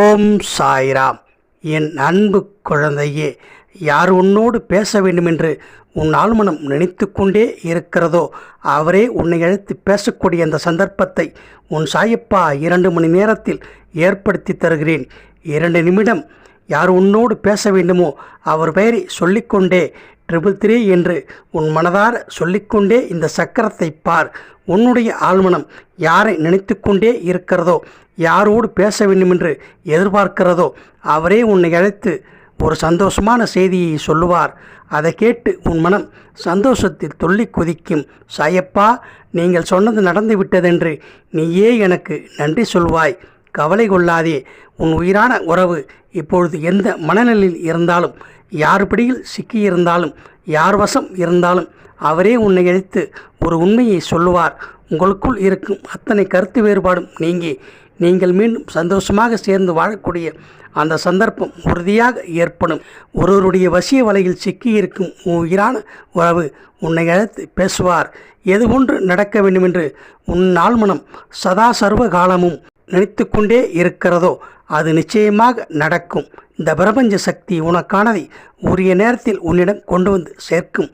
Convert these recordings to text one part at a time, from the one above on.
ஓம் சாய்ராம். என் அன்பு குழந்தையே யார் உன்னோடு பேச வேண்டுமென்று உன் ஆழ்மனம் நினைத்து கொண்டே இருக்கிறதோ அவரே உன்னை அழைத்து பேசக்கூடிய அந்த சந்தர்ப்பத்தை உன் சாயப்பா இரண்டு மணி நேரத்தில் ஏற்படுத்தி தருகிறேன். இரண்டு நிமிடம் யார் உன்னோடு பேச வேண்டுமோ அவர் பெயரை சொல்லிக்கொண்டே ட்ரிபிள் த்ரீ என்று உன் மனதார சொல்லிக்கொண்டே இந்த சக்கரத்தை பார். உன்னுடைய ஆழ்மனம் யாரை நினைத்து கொண்டே இருக்கிறதோ யாரோடு பேச வேண்டுமென்று எதிர்பார்க்கிறதோ அவரே உன்னை அழைத்து ஒரு சந்தோஷமான செய்தியை சொல்லுவார். அதை கேட்டு உன் மனம் சந்தோஷத்தில் துள்ளி குதிக்கும். சாயப்பா நீங்கள் சொன்னது நடந்து விட்டதென்று நீயே எனக்கு நன்றி சொல்வாய். கவலை கொள்ளாதே. உன் உயிரான உறவு இப்பொழுது எந்த மனநிலையில் இருந்தாலும் யார் பிடியில் சிக்கியிருந்தாலும் யார் வசம் இருந்தாலும் அவரே உன்னை அழைத்து ஒரு உண்மையை சொல்லுவார். உங்களுக்குள் இருக்கும் அத்தனை கருத்து வேறுபாடும் நீங்கி நீங்கள் மீண்டும் சந்தோஷமாக சேர்ந்து வாழக்கூடிய அந்த சந்தர்ப்பம் உறுதியாக ஏற்படும். ஒருவருடைய வசிய வலையில் சிக்கியிருக்கும் உன் உயிரான உறவு உன்னை அழைத்து பேசுவார். எது ஒன்று நடக்க வேண்டுமென்று உன் நாள்மனம் சதா சர்வ காலமும் நினைத்து கொண்டே இருக்கிறதோ அது நிச்சயமாக நடக்கும். இந்த பிரபஞ்ச சக்தி உனக்கானதை உரிய நேரத்தில் உன்னிடம் கொண்டு வந்து சேர்க்கும்.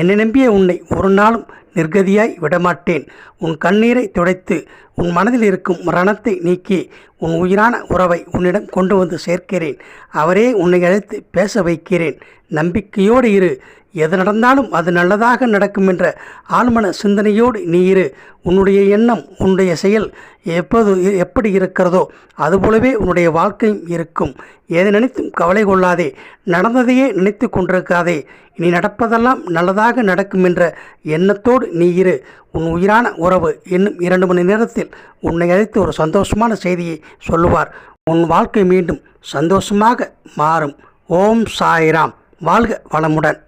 என்னை நம்பிய உன்னை ஒரு நாளும் நிர்கதியாய் விடமாட்டேன். உன் கண்ணீரை துடைத்து உன் மனதில் இருக்கும் மரணத்தை நீக்கி உன் உயிரான உறவை உன்னிடம் கொண்டு வந்து சேர்க்கிறேன். அவரே உன்னை அழைத்து பேச வைக்கிறேன். நம்பிக்கையோடு இரு. எது நடந்தாலும் அது நல்லதாக நடக்கும் என்ற ஆழ்மன சிந்தனையோடு நீ இரு. உன்னுடைய எண்ணம் உன்னுடைய செயல் எப்போது எப்படி இருக்கிறதோ அதுபோலவே உன்னுடைய வாழ்க்கையும் இருக்கும். எதை நினைத்தும் கவலை கொள்ளாதே. நடந்ததையே நினைத்து கொண்டிருக்காதே. இனி நடப்பதெல்லாம் நல்லதாக நடக்கும் என்ற எண்ணத்தோடு நீ இரு. உன் உயிரான உறவு இன்னும் இரண்டு மணி நேரத்தில் உன்னை அழைத்து ஒரு சந்தோஷமான செய்தியை சொல்லுவார். உன் வாழ்க்கை மீண்டும் சந்தோஷமாக மாறும். ஓம் சாய்ராம். வாழ்க வளமுடன்.